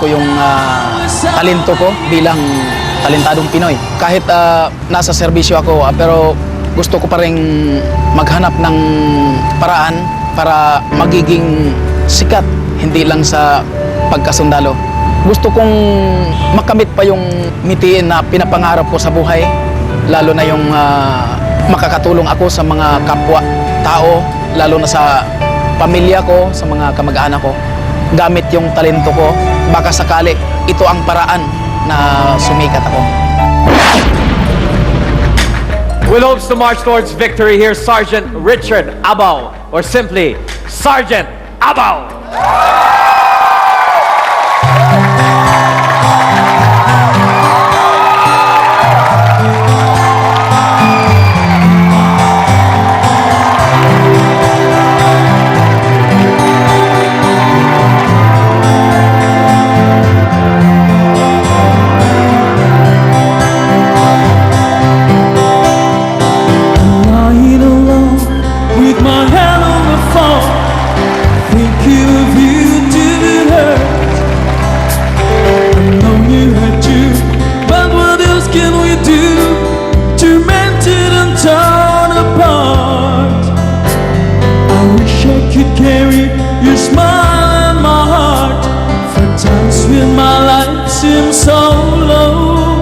ko yung ah, talento ko bilang talentadong Pinoy. Kahit ah, nasa serbisyo ako, ah, pero gusto ko pa rin maghanap ng paraan para magiging sikat, hindi lang sa pagkasundalo. Gusto kong makamit pa yung mitiin na pinapangarap ko sa buhay, lalo na yung ah, makakatulong ako sa mga kapwa tao, lalo na sa pamilya ko, sa mga kamag-anak ko. Gamit yung talento ko, baka sakali ito ang paraan na sumikat ako. With hopes to march towards victory, here's Sergeant Richard Abao, or simply Sergeant Abao. Seems so low,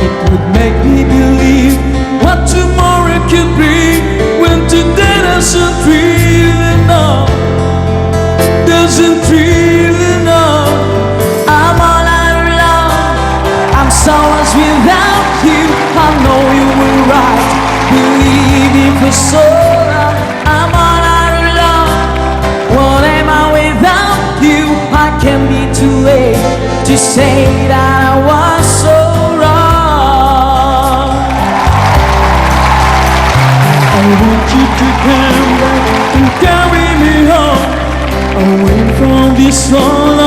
it would make me believe what tomorrow could bring when today doesn't really know. Doesn't really know. I'm all out of love. I'm so lost without you. I know you were right. Believing for so. I'm all out. What am I without you? I can be too late to say that I was so wrong. I want you to come back and carry me home away from this lonely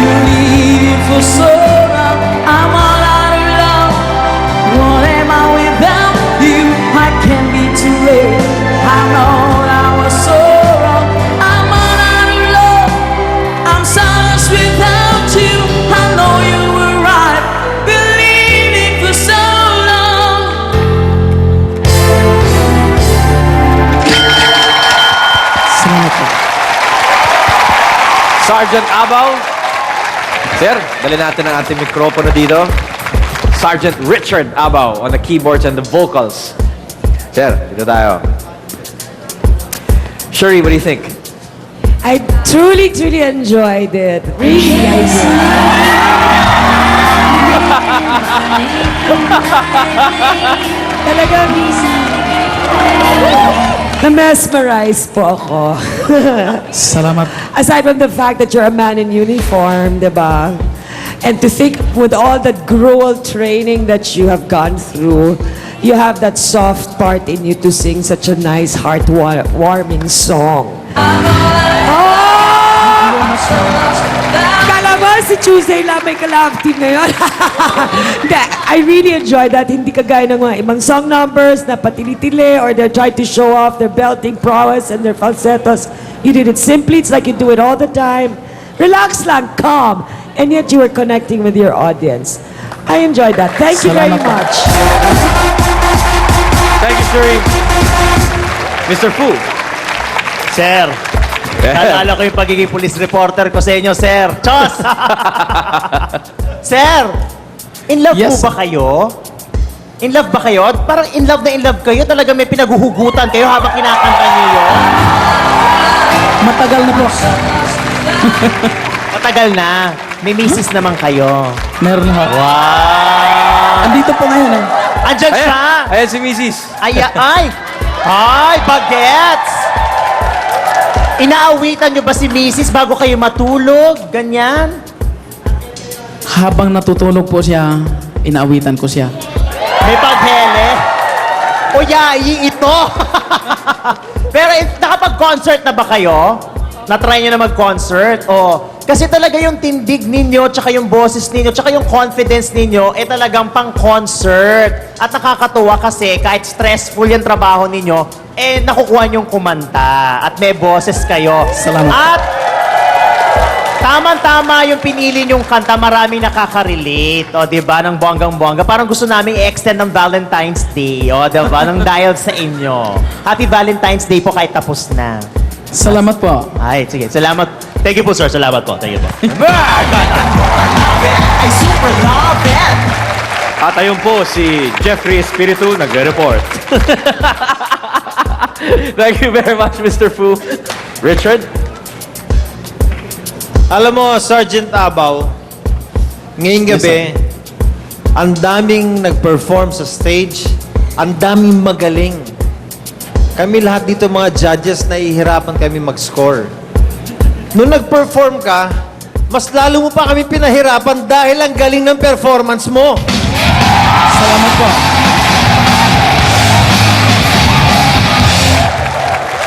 right. You're leaving for so long. I'm all out of love. What am I without you? I can't be too late. I know I was so wrong. I'm all out of love. I'm so lost without you. I know you were right. Believing for so long. Sergeant Abao. Sir, dali natin ang ating mikropono dito. Sergeant Richard Abao on the keyboards and the vocals. Sir, dito tayo. Shuri, what do you think? I truly, truly enjoyed it. Really, guys. Talagang na-mesmerize po ako. Salamat. Aside from the fact that you're a man in uniform, di ba? And to think with all that gruel training that you have gone through, you have that soft part in you to sing such a nice, heart-warming song. Oh! Si Tuesday lang may ka-love team na yun? I really enjoyed that. Hindi kagaya ng mga ibang song numbers na patili-tili or they're trying to show off their belting prowess and their falsettos. You did it simply. It's like you do it all the time. Relax lang, calm. And yet you were connecting with your audience. I enjoyed that. Thank you very Salamat po. much. Thank you, Shuri. Mr. Fu. Sir, naalala ko yung pagiging police reporter ko sa inyo, sir. Chos! sir, in love Yes. po ba kayo? In love ba kayo? Parang in love na in love kayo. Talaga may pinaguhugutan kayo habang kinakanta niyo yun. Matagal na po. Matagal na. May misis naman kayo. Meron na ho. Wow! Andito po ngayon eh. Andyan Ayan, siya! ayan si Mrs. Ay, ay! Ay, bagets! Inaawitan nyo ba si Mrs. bago kayo matulog? Ganyan? Habang natutulog po siya, inaawitan ko siya. May paghele? O yai ito? Pero if, nakapag-concert na ba kayo? Na-try nyo na mag-concert? O, kasi talaga yung tindig ninyo, tsaka yung boses ninyo, tsaka yung confidence ninyo, eh talagang pang-concert. At nakakatuwa kasi kahit stressful yung trabaho ninyo, eh nakukuha nyong kumanta. At may boses kayo. Salamat. At Tama-tama yung pinili niyong kanta, maraming nakaka-relate. O, di ba? Ng bonggang-bongga. Parang gusto namin i-extend ng Valentine's Day. O, di ba? Nang dahil sa inyo. Happy Valentine's Day po kahit tapos na. Salamat po. Ay, sige. Salamat. Thank you po, sir. Salamat po. Thank you po. I super love it! At ayun po si Jeffrey Espiritu nagre-report. Thank you very much, Mr. Fu. Richard? Alam mo, Sergeant Abaw, ngayong gabi, ang daming nag-perform sa stage, ang daming magaling. Kami lahat dito mga judges, nahihirapan kami mag-score. Nung nag-perform ka, mas lalo mo pa kami pinahirapan dahil ang galing ng performance mo. Salamat po.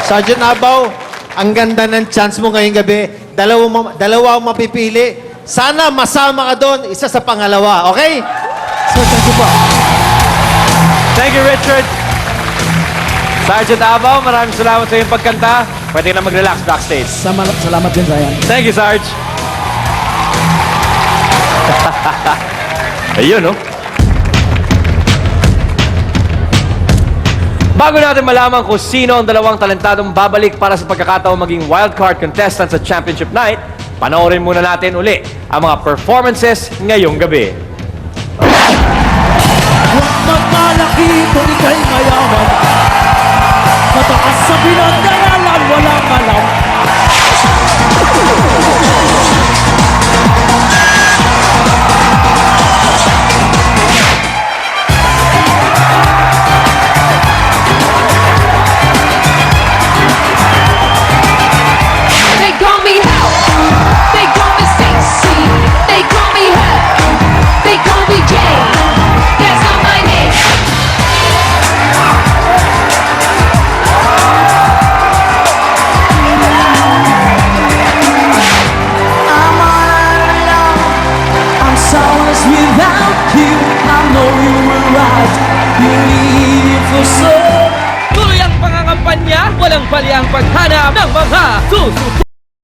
Sergeant Abaw, ang ganda ng chance mo ngayong gabi. Dalawa, dalawa ang mapipili. Sana masama ka doon, isa sa pangalawa, okay? Sir, thank you po. Thank you, Richard. Sergeant Abaw, maraming salamat sa iyong pagkanta. Pwede na mag-relax backstage. Salamat, salamat din, Ryan. Thank you, Sarge. Ayun, no? Bago natin malaman kung sino ang dalawang talentadong babalik para sa pagkakataong maging wildcard contestant sa Championship Night, panoorin muna natin uli ang mga performances ngayong gabi. Huwag magmalaki kung ika'y mayaman Mataas sa pinagdaralan, walang alam but